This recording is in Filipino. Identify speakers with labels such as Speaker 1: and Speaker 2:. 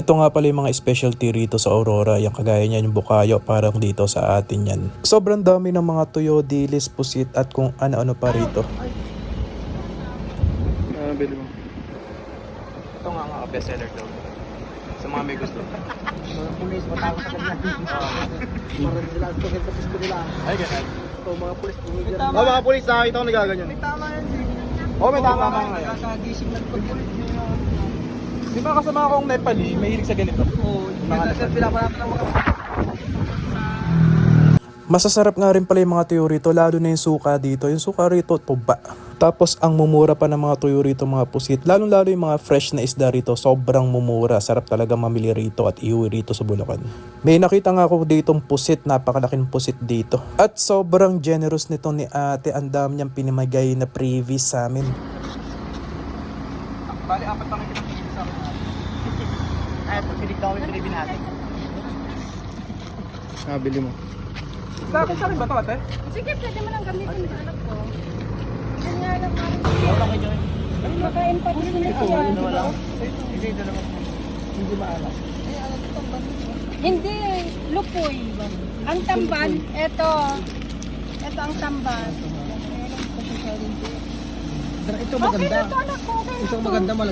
Speaker 1: Ito nga pala yung mga specialty rito sa Aurora. Yung kagaya niyan yung bukayo parang dito sa atin yan. Sobrang dami ng mga tuyo, dilis, pusit at kung ano-ano pa rito.
Speaker 2: Ah, bili mo.
Speaker 1: Ito nga nga bestseller daw. Sa mga may gusto.
Speaker 3: Mga pulis, matawag sa kanya. Parang sila ang tukin sa pisto nila.
Speaker 1: Ay, ganun.
Speaker 3: Ito, mga pulis, bumigyan.
Speaker 2: Oh, mga pulis, nakakita ko nagaganyan.
Speaker 3: May tama yan, Sig.
Speaker 2: Oh, may tama.
Speaker 3: Kakagising ng pagpulis.
Speaker 1: Di ba kasama akong Nepali, mahilig sa ganito?
Speaker 3: Oo, mga pinapanatan ng mga
Speaker 1: Masasarap nga rin pala yung mga tuyo rito, lalo na yung suka dito. Yung suka rito, tuba. Tapos ang mumura pa ng mga tuyo rito, mga pusit. Lalo-lalo yung mga fresh na isda rito, sobrang mumura. Sarap talaga mamili rito at iuwi rito sa Bulacan. May nakita nga ako ditong pusit, napakalaking pusit dito. At sobrang generous nito ni ate, ang dami niyang pinamagay na previous sa amin.
Speaker 3: Bali, apat lang Ay, pagpilig daw yung pinibin natin.
Speaker 2: Ah, bili mo.
Speaker 1: Sa akin, sa akin ba ito ate?
Speaker 4: Sige, pwede mo nang gamitin sa anak ko. Yan nga lang parang makain pa din na siya.
Speaker 3: Hindi, dalawa. Hindi maalam.
Speaker 4: Hindi, lupoy. Ang tamban, eto. Eto ang tamban.
Speaker 3: Ito
Speaker 4: Okay
Speaker 3: maganda.
Speaker 4: na to anak ko, okay na to.
Speaker 3: maganda malaki.